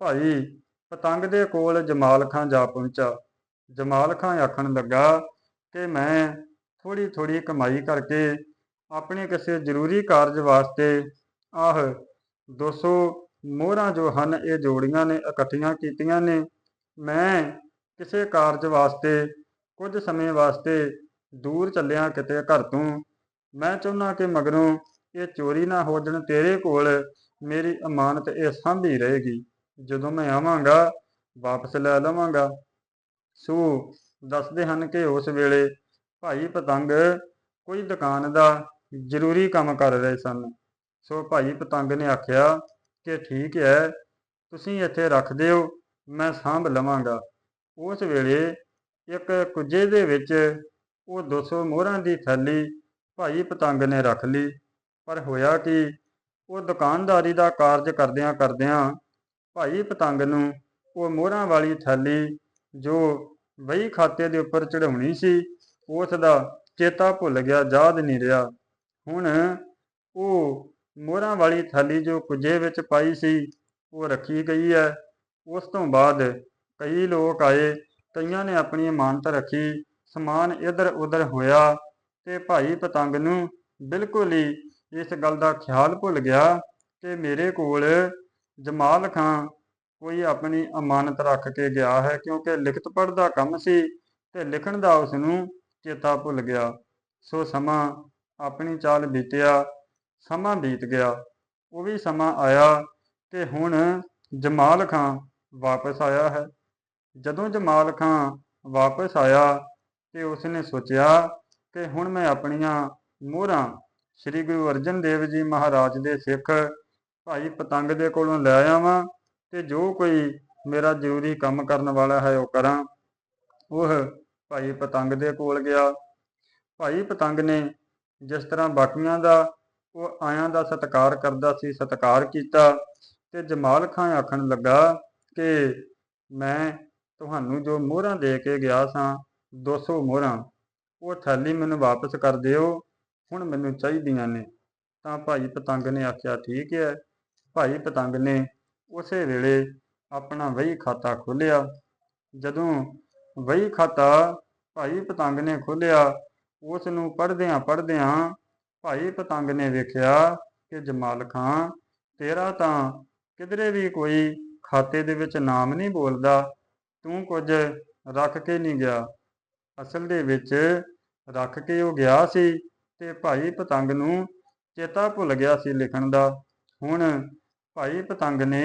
ਭਾਈ ਪਤੰਗ ਦੇ ਕੋਲ ਜਮਾਲ ਖਾਂ ਜਾ ਪਹੁੰਚਾ। ਜਮਾਲ ਖਾਂ ਆਖਣ ਲੱਗਾ ਕਿ ਮੈਂ ਥੋੜੀ ਥੋੜੀ ਕਮਾਈ ਕਰਕੇ ਆਪਣੇ ਕਿਸੇ ਜ਼ਰੂਰੀ ਕਾਰਜ ਵਾਸਤੇ ਆਹ 200 ਮੋਹਰਾਂ ਜੋ ਹਨ, ਇਹ ਜੋੜੀਆਂ ਨੇ ਇਕੱਠੀਆਂ ਕੀਤੀਆਂ ਨੇ। ਮੈਂ ਕਿਸੇ ਕਾਰਜ ਵਾਸਤੇ, ਕੁਝ ਸਮੇਂ ਵਾਸਤੇ ਦੂਰ ਚੱਲਿਆ ਕਿਤੇ ਘਰ ਤੋਂ। ਮੈਂ ਚਾਹੁੰਦਾ ਕਿ ਮਗਰੋਂ ਇਹ ਚੋਰੀ ਨਾ ਹੋ ਜਾਣ, ਤੇਰੇ ਕੋਲ ਮੇਰੀ ਅਮਾਨਤ ਇਹ ਸਾਂਭੀ ਰਹੇਗੀ। ਜਦੋਂ ਮੈਂ ਆਵਾਂਗਾ, ਵਾਪਸ ਲੈ ਲਵਾਂਗਾ। ਸੋ, ਦੱਸਦੇ ਹਨ ਕਿ ਉਸ ਵੇਲੇ ਭਾਈ ਪਤੰਗ ਕੋਈ ਦੁਕਾਨ ਦਾ ਜ਼ਰੂਰੀ ਕੰਮ ਕਰ ਰਹੇ ਸਨ। ਸੋ ਭਾਈ ਪਤੰਗ ਨੇ ਆਖਿਆ ਕਿ ਠੀਕ ਹੈ ਤੁਸੀਂ ਇੱਥੇ ਰੱਖ ਦਿਓ, ਮੈਂ ਸਾਂਭ ਲਵਾਂਗਾ। ਉਸ ਵੇਲੇ ਇੱਕ ਕੁੱਜੇ ਦੇ ਵਿੱਚ ਉਹ 200 ਮੋਹਰਾਂ ਦੀ ਥੈਲੀ ਭਾਈ ਪਤੰਗ ਨੇ ਰੱਖ ਲਈ। ਪਰ ਹੋਇਆ ਕਿ, ਉਹ ਦੁਕਾਨਦਾਰੀ ਦਾ ਕਾਰਜ ਕਰਦਿਆਂ ਕਰਦਿਆਂ ਭਾਈ ਪਤੰਗ ਨੂੰ, ਉਹ ਮੋਹਰਾਂ ਵਾਲੀ ਥੈਲੀ ਜੋ ਵਹੀ ਖਾਤੇ ਦੇ ਉੱਪਰ ਚੜਾਉਣੀ ਸੀ, ਉਸ ਦਾ ਚੇਤਾ ਭੁੱਲ ਗਿਆ, ਯਾਦ ਨਹੀਂ ਰਿਹਾ। ਹੁਣ ਉਹ ਮੋਹਰਾਂ ਵਾਲੀ ਥੈਲੀ ਜੋ ਕੁੱਜੇ ਵਿੱਚ ਪਾਈ ਸੀ, ਉਹ ਰੱਖੀ ਗਈ ਹੈ। ਉਸ ਤੋਂ ਬਾਅਦ ਕਈ ਲੋਕ ਆਏ, ਕਈਆਂ ਨੇ ਆਪਣੀ ਇਮਾਨਤ ਰੱਖੀ, ਸਮਾਨ ਇੱਧਰ ਉੱਧਰ ਹੋਇਆ ਤੇ ਭਾਈ ਪਤੰਗ ਨੂੰ ਬਿਲਕੁਲ ਹੀ ਇਸ ਗੱਲ ਦਾ ਖਿਆਲ ਭੁੱਲ ਗਿਆ ਕਿ ਮੇਰੇ ਕੋਲ ਜਮਾਲ ਖਾਂ ਕੋਈ ਆਪਣੀ ਅਮਾਨਤ ਰੱਖ ਕੇ ਗਿਆ ਹੈ, ਕਿਉਂਕਿ ਲਿਖਤ ਪੜ੍ਹ ਦਾ ਕੰਮ ਸੀ ਤੇ ਲਿਖਣ ਦਾ ਉਸ ਨੂੰ ਚੇਤਾ ਭੁੱਲ ਗਿਆ। ਸੋ ਸਮਾਂ ਆਪਣੀ ਚਾਲ ਬੀਤਿਆ, ਸਮਾਂ ਬੀਤ ਗਿਆ। ਉਹ ਵੀ ਸਮਾਂ ਆਇਆ ਤੇ ਹੁਣ ਜਮਾਲ ਖਾਂ ਵਾਪਸ ਆਇਆ ਹੈ। ਜਦੋਂ ਜਮਾਲ ਖਾਂ ਵਾਪਸ ਆਇਆ ਤੇ ਉਸਨੇ ਸੋਚਿਆ ਕਿ ਹੁਣ ਮੈਂ ਆਪਣੀਆਂ ਮੋਹਰਾਂ ਸ੍ਰੀ ਗੁਰੂ ਅਰਜਨ ਦੇਵ ਜੀ ਮਹਾਰਾਜ ਦੇ ਸਿੱਖ ਭਾਈ ਪਤੰਗ ਦੇ ਕੋਲੋਂ ਲੈ ਆਵਾਂ ਤੇ ਜੋ ਕੋਈ ਮੇਰਾ ਜ਼ਰੂਰੀ ਕੰਮ ਕਰਨ ਵਾਲਾ ਹੈ ਉਹ ਕਰਾਂ। ਉਹ ਭਾਈ ਪਤੰਗ ਦੇ ਕੋਲ ਗਿਆ। ਭਾਈ ਪਤੰਗ ਨੇ ਜਿਸ ਤਰ੍ਹਾਂ ਬਾਕੀਆਂ ਦਾ, ਉਹ ਆਇਆਂ ਦਾ ਸਤਿਕਾਰ ਕਰਦਾ ਸੀ, ਸਤਿਕਾਰ ਕੀਤਾ ਤੇ ਜਮਾਲ ਖਾਂ ਆਖਣ ਲੱਗਾ ਕਿ ਮੈਂ ਤੁਹਾਨੂੰ ਜੋ ਮੋਹਰਾਂ ਦੇ ਕੇ ਗਿਆ ਸਾਂ 200 ਮੋਹਰਾਂ, ਉਹ ਥੈਲੀ ਮੈਨੂੰ ਵਾਪਸ ਕਰ ਦਿਓ, ਹੁਣ ਮੈਨੂੰ ਚਾਹੀਦੀਆਂ ਨੇ। ਤਾਂ ਭਾਈ ਪਤੰਗ ਨੇ ਆਖਿਆ, ਠੀਕ ਹੈ ਭਾਈ ਪਤੰਗ ਨੇ ਉਸੇ ਵੇਲੇ ਆਪਣਾ ਵਹੀ ਖਾਤਾ ਖੋਲ੍ਹਿਆ। ਜਦੋਂ ਵਹੀ ਖਾਤਾ ਭਾਈ ਪਤੰਗ ਨੇ ਖੋਲ੍ਹਿਆ ਉਸ ਨੂੰ ਪੜ੍ਹਦਿਆਂ ਪੜ੍ਹਦਿਆਂ ਭਾਈ ਪਤੰਗ ਨੇ ਵੇਖਿਆ ਕਿ ਜਮਾਲ ਖਾਂ ਤੇਰਾ ਤਾਂ ਕਿਧਰੇ ਵੀ ਕੋਈ ਖਾਤੇ ਦੇ ਵਿੱਚ ਨਾਮ ਨਹੀਂ ਬੋਲਦਾ, ਤੂੰ ਕੁਝ ਰੱਖ ਕੇ ਨਹੀਂ ਗਿਆ। ਅਸਲ ਦੇ ਵਿੱਚ ਰੱਖ ਕੇ ਉਹ ਗਿਆ ਸੀ ਤੇ ਭਾਈ ਪਤੰਗ ਨੂੰ ਚੇਤਾ ਭੁੱਲ ਗਿਆ ਸੀ ਲਿਖਣ ਦਾ। ਹੁਣ ਭਾਈ ਪਤੰਗ ਨੇ